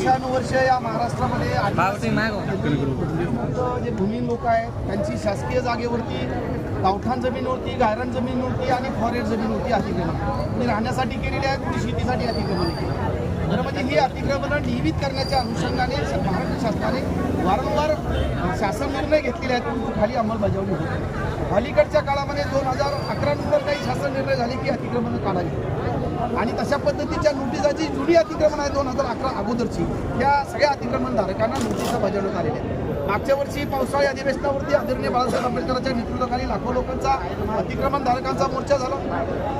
वर्षानुवर्ष या महाराष्ट्रामध्ये जे भूमी लोक आहेत त्यांची शासकीय जागेवरती गावठाण जमीनवरती गायरान जमीनवरती आणि फॉरेस्ट जमीनवरती अतिक्रमण. राहण्यासाठी केलेली आहेत कुणी शेतीसाठी अतिक्रमण केली म्हणजे ही अतिक्रमणं नियमित करण्याच्या अनुषंगाने महाराष्ट्र शासनाने वारंवार शासन निर्णय घेतलेले आहेत परंतु खाली अंमलबजावणी होत. अलीकडच्या काळामध्ये दोन हजार अकरा नंतर काही शासन निर्णय झाले की अतिक्रमणं काढावी. आणि तशा पद्धतीच्या नोटिसाची जुनी अतिक्रमण आहे दोन हजार अकरा अगोदरची. त्या सगळ्या अतिक्रमणधारकांना नोटिसा बजावण्यात आलेल्या आहेत. मागच्या वर्षी पावसाळी अधिवेशनावरती आदरणीय बाळासाहेब आंबेडकरांच्या नेतृत्वाखाली लाखो लोकांचा अतिक्रमणधारकांचा मोर्चा झाला.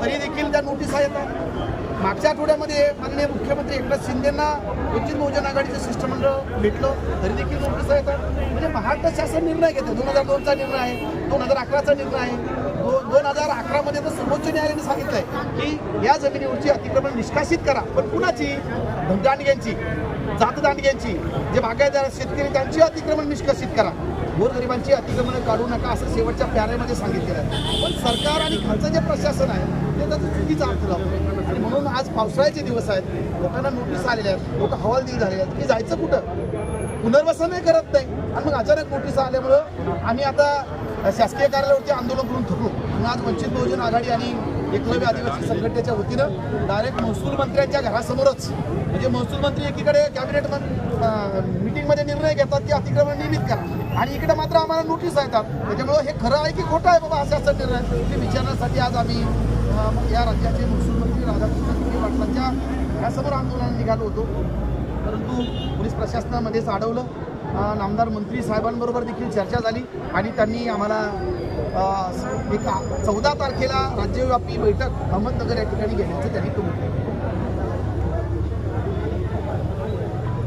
तरी देखील त्या नोटिसा येतात मागच्या आठवड्यामध्ये माननीय मुख्यमंत्री एकनाथ शिंदेना वंचित बहुजन आघाडीचं शिष्टमंडळ भेटलं. तरी देखील नोटिसा येतात म्हणजे महाराष्ट्र शासन निर्णय घेते दोन हजार दोनचा निर्णय आहे. दोन हजार अकराचा निर्णय आहे. दोन हजार अकरामध्ये तर सर्वोच्च न्यायालयाने सांगितलंय की या जमिनीवरची अतिक्रमण निष्कासित करा. पण कुणाची? दांडग्यांची जात दांडग्यांची जे बागायतदार शेतकरी त्यांची अतिक्रमण निष्कासित करा. गोरगरिबांची अतिक्रमण काढू नका असं शेवटच्या प्याऱ्यामध्ये सांगितलेलं आहे. पण सरकार आणि खालचं जे प्रशासन आहे ते त्याचं चुकीचा अर्थ लावतो. आणि म्हणून आज पावसाळ्याचे दिवस आहेत. लोकांना नोटीस आलेल्या आहेत. लोक हवालदिल झालेले आहेत. की जायचं कुठं? पुनर्वसनही करत नाही. आणि मग अचानक नोटीस आल्यामुळं आम्ही आता शासकीय कार्यालयावरती आंदोलन करून थकलो. म्हणून आज वंचित बहुजन आघाडी आणि एकलव्य आदिवासी संघटनेच्या वतीनं डायरेक्ट महसूल मंत्र्यांच्या घरासमोरच म्हणजे महसूल मंत्री एकीकडे कॅबिनेट मिटिंगमध्ये निर्णय घेतात की अतिक्रमण नियमित करा. आणि इकडे मात्र आम्हाला नोटीस येतात. त्याच्यामुळं हे खरं आहे की खोटं आहे बाबा असे असं निर्णय. ते विचारण्यासाठी आज आम्ही या राज्याचे महसूल मंत्री राधाकृष्ण विखे पाटलांच्या घरासमोर आंदोलनाला निघालो होतो. परंतु पोलीस प्रशासनामध्येच अडवलं नामदार मंत्री साहेबांबरोबर देखील चर्चा झाली आणि त्यांनी आम्हाला एक चौदा तारखेला राज्यव्यापी बैठक अहमदनगर या ठिकाणी घेण्याचं त्यांनी कबूल केलं